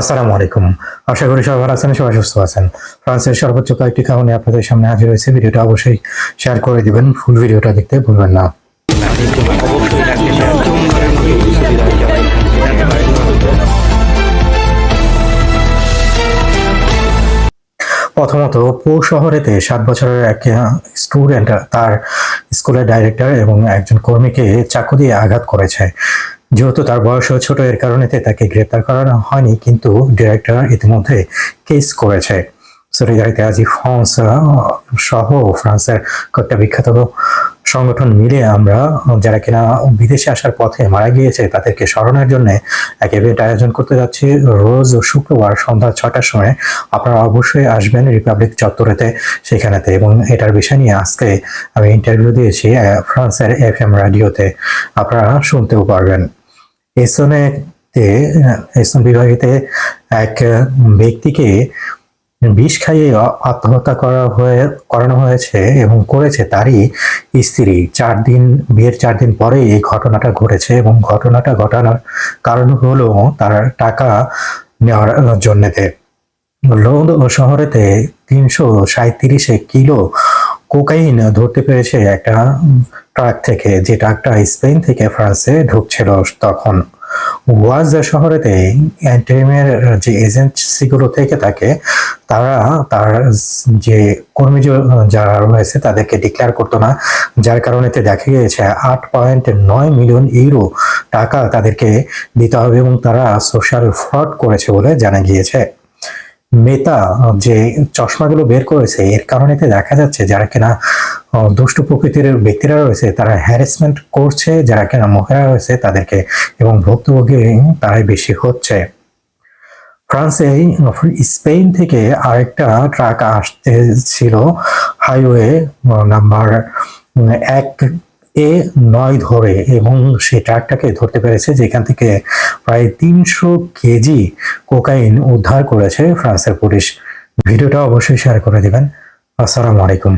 আসসালামু আলাইকুম। আশা করি সবাই আছেন, সবাই সুস্থ আছেন। ফ্রান্সের সর্বোচ্চ কয়েকটি কারণে আপনাদের সামনে হাজির হয়েছে। ভিডিওটা অবশ্যই শেয়ার করে দিবেন, ফুল ভিডিওটা দেখতে ভুলবেন না। প্রথমত, পো শহরেতে সাত বছরের এক স্টুডেন্ট তার স্কুলের ডাইরেক্টর এবং একজন কর্মীকে চাকু দিয়ে আঘাত করেছে। যেহেতু তার বয়সও ছোট, এর কারণে তাকে গ্রেপ্তার করানো হয়নি, কিন্তু ডিরেক্টর ইতিমধ্যে কেস করেছে। সলিদারিতে আজি ফ্রান্স, সহ ফ্রান্সের কয়েকটা বিখ্যাত সংগঠন মিলে আমরা যারা কিনা বিদেশে আসার পথে মারা গিয়েছে, তাদেরকে স্মরণের জন্য এক ইভেন্ট আয়োজন করতে যাচ্ছি। রোজ শুক্রবার সন্ধ্যা ছটার সময় আপনারা অবশ্যই আসবেন রিপাবলিক চত্বরেতে সেখানেতে এবং এটার বিষয় নিয়ে আজকে আমি ইন্টারভিউ দিয়েছি ফ্রান্সের এফ এম রাডিওতে আপনারা শুনতেও পারবেন। এসনেতে, এসন বিভাগেতে এক ব্যক্তিকে বিষ খাইয়ে আত্মহত্যা করা হয়ে, করানো হয়েছে এবং করেছে তারই স্ত্রী। চার দিন, বিয়ের চার দিন পরে এই ঘটনাটা ঘটেছে এবং ঘটনাটা ঘটানোর কারণ হলো তার টাকা নেওয়ার জন্যতে। লোদ শহরেতে তিনশো সাঁত্রিশে কিলো কোকাইন ধরতে পেরেছে একটা ট্রাক থেকে, যে ট্রাকটা স্পেন থেকে ফ্রান্সে ঢুকছিল তখন। ওয়াজ শহরেতে অ্যান্টেমের যে এজেন্সিগুলো থেকে থাকে তারা তার যে কর্মী যারা রয়েছে তাদেরকে ডিক্লেয়ার করতো না, যার কারণে দেখা গিয়েছে আট পয়েন্ট নয় মিলিয়ন ইউরো টাকা তাদেরকে দিতে হবে এবং তারা সোশ্যাল ফ্রড করেছে বলে জানা গিয়েছে। মেটা যে চশমাগুলো বের করেছে, এর কারণে এতে দেখা যাচ্ছে যারা কিনা দুষ্টু প্রকৃতির ব্যক্তিরা রয়েছে, তারা হ্যারাসমেন্ট করছে, যারা কিনা মহিলা রয়েছে তাদেরকে এবং ভুক্তভোগী তারাই বেশি হচ্ছে। ফ্রান্সে, স্পেন থেকে আরেকটা ট্রাক আসতেছিল, হাইওয়ে নাম্বার এক এ নয় ধরে এবং সেই ট্রাকটাকে ধরতে পেরেছে, যেখান থেকে প্রায় তিনশো কেজি কোকাইন উদ্ধার করেছে ফ্রান্সের পুলিশ। ভিডিওটা অবশ্যই শেয়ার করে দেবেন। আসসালামু আলাইকুম।